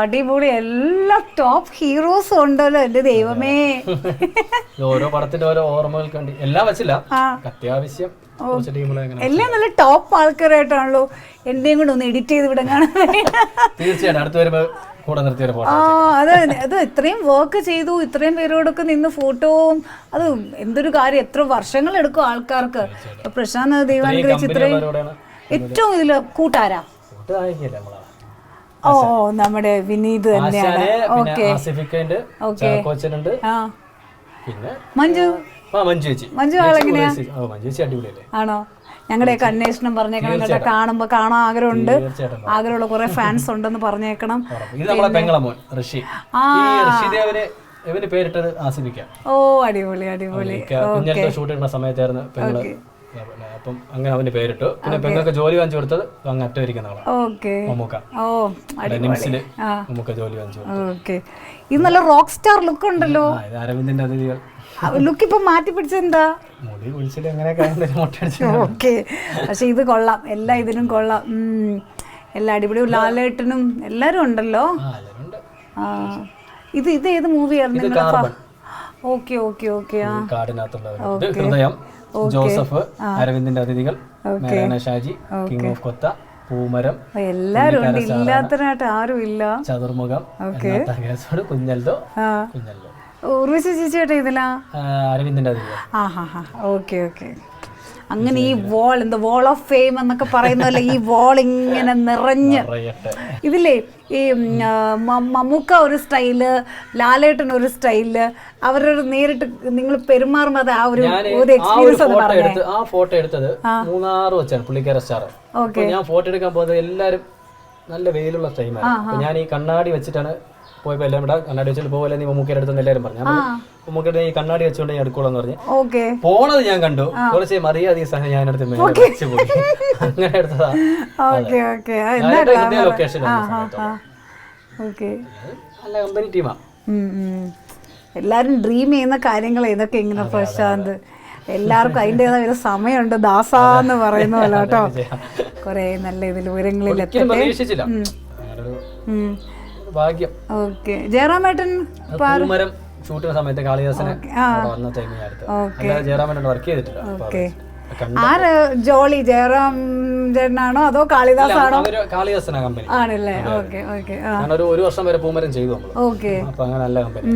അടിപൊളി. എല്ലാ ടോപ്പ് ഹീറോസും ഉണ്ടല്ലോ എന്റെ ദൈവമേ. ഓരോ പടത്തിന്റെ ഓരോ ഓർമ്മകൾ കണ്ടി എല്ലാം വെച്ചില്ല. അത്യാവശ്യം എല്ലാം നല്ല ടോപ്പ് ആൾക്കാരായിട്ടാണല്ലോ എന്റെയും കൂടെ ഒന്ന് എഡിറ്റ് ചെയ്ത് വിടാൻ തീർച്ചയായിട്ടും അടുത്ത് വരുമ്പോ കൂടെ ആ അതെ അത്. ഇത്രയും വർക്ക് ചെയ്തു ഇത്രയും പേരോടൊക്കെ നിന്ന് ഫോട്ടോവും അത് എന്തൊരു കാര്യം. എത്ര വർഷങ്ങൾ എടുക്കും ആൾക്കാർക്ക്. പ്രശാന്ത് ദൈവാനുഗ്രഹിച്ച് ഇത്രയും ഏറ്റവും ഇതിൽ കൂട്ടാരാ? കൂട്ടുകാരിക്കല്ലേ നമ്മളെ? ഓ നമ്മുടെ വിനീത് തന്നെയാണ്. ഓക്കെ. ആ. പിന്നെ മഞ്ജു? മഞ്ജു ചേച്ചി. മഞ്ജു ചേച്ചി അടിപൊളിയല്ലേ? ആണോ? ഞങ്ങളുടെയൊക്കെ അന്വേഷണം പറഞ്ഞേക്കണം കേട്ടോ. കാണുമ്പോ കാണാൻ ആഗ്രഹമുണ്ട്. ആഗ്രഹമുള്ള കുറെ ഫാൻസ് ഉണ്ടെന്ന് പറഞ്ഞേക്കണം. ഇവന് പേരിട്ടത് ആസിഫിക്കാം? ഓ അടിപൊളി അടിപൊളി. ഷൂട്ട് ചെയ്യുന്ന സമയത്തായിരുന്നു പിന്നെ അപ്പം അങ്ങനെ അവന്റെ പേരിട്ടു. പിന്നെ പെങ്ങൾക്ക് ജോലി വാങ്ങിച്ചു കൊടുത്തത് അങ്ങ് അറ്റം ഇരിക്കുന്ന ആളാണ്. ജോലി വാങ്ങിച്ചു ഇത് നല്ല റോക്ക് സ്റ്റാർ ലുക്ക് ഉണ്ടല്ലോ. അരവിന്ദിന്റെ അതിഥികൾ. ലുക്ക് ഇപ്പൊ മാറ്റി പിടിച്ചെന്താ? മുടി കുളിച്ചിട്ട് മുട്ടടിച്ചു ഓക്കെ. പക്ഷെ ഇത് കൊള്ളാം. എല്ലാ ഇതിനും കൊള്ളാം. എല്ലാ അടിപൊളിയും ലാലേട്ടനും എല്ലാരും ഉണ്ടല്ലോ. ഇത് ഇത് ഏത് മൂവിയായിരുന്നു ഓക്കെ ഓക്കെ ഓക്കെ ആ. ജോസഫ് അരവിന്ദിന്റെ അതിഥികൾ ഷാജി കിങ് ഓഫ് കൊത്ത പൂമരം എല്ലാരും ഉണ്ട്. ഇല്ലാത്തതിനായിട്ട് ആരും ഇല്ല ചതുർമുഖം കേസോട് കുഞ്ഞൽദോ ഉർവശി ചേച്ചിയായിട്ട് ഇതിലാ? അരവിന്ദിന്റെ അതിഥികൾ ഓക്കെ ഓക്കെ. അങ്ങനെ ഈ വോൾ എന്താ വോൾ ഓഫ് ഫെയിം എന്നൊക്കെ പറയുന്നതല്ല ഈ വോൾ ഇങ്ങനെ നിറഞ്ഞ്. ഇതില്ലേ ഈ മമ്മൂക്ക ഒരു സ്റ്റൈൽ ലാലേട്ടൻ ഒരു സ്റ്റൈൽ അവരൊരു നേരിട്ട് നിങ്ങൾ പെരുമാറുമ്പോൾ ആ ഒരു എക്സ്പീരിയൻസ് ആ ഫോട്ടോ എടുത്തത് മൂന്നാറ് വെച്ചാണ് പുള്ളിക്കാര സ്റ്റാർ ഞാൻ ഫോട്ടോ എടുക്കാൻ പോകുന്നത് എല്ലാരും നല്ല വെയിലുള്ള ടൈമാണ് ഞാൻ ഈ കണ്ണാടി വെച്ചിട്ടാണ് പോയപ്പോ എല്ലാം ഇവിടെ കണ്ണാടി വെച്ചിട്ട് പോലെ നീ മമ്മൂക്കയുടെ അടുത്ത് എല്ലാവരും പറഞ്ഞു. മമ്മൂക്കയുടെ ഈ കണ്ണാടി വെച്ചുകൊണ്ട് ഞാൻ എടുക്കോളാന്ന് പറഞ്ഞു. പോണത് ഞാൻ കണ്ടു. കുറച്ച് മറിയാതെ ഈ സാധനം ഞാൻ അടുത്ത് മേലെ വെച്ച് പോയി. അങ്ങനെ എടുത്തതാ. ലൊക്കേഷൻ നല്ല കമ്പനി ടീമാ എല്ലാരും ഡ്രീം ചെയ്യുന്ന കാര്യങ്ങൾ ഇതൊക്കെ ഇങ്ങനെ പ്രശാന്ത്. എല്ലാവർക്കും അതിന്റെതായ ഒരു സമയമുണ്ട്. ദാസാന്ന് പറയുന്ന പോലെ കേട്ടോ. കുറെ നല്ല ഇതിൽ വിവരങ്ങളിൽ പ്രതീക്ഷിച്ചില്ല ഭാഗ്യം. ഓക്കെ. ജയറാമേട്ടൻ സമയത്ത് കാളിദാസന് വന്ന ജയറാമേട്ടൻ വർക്ക് ചെയ്തിട്ടില്ല. ആര് ജോളി? ജയറാം ചേട്ടനാണോ അതോ കാളിദാസ് ആണോ അവർ കമ്പനി ആണല്ലേ? Okay okay. ഞാനൊരു ഒരു വർഷം വരെ പൂമരം ചെയ്തു ഓക്കെ. അപ്പൊ അങ്ങനെ നല്ല കമ്പനി.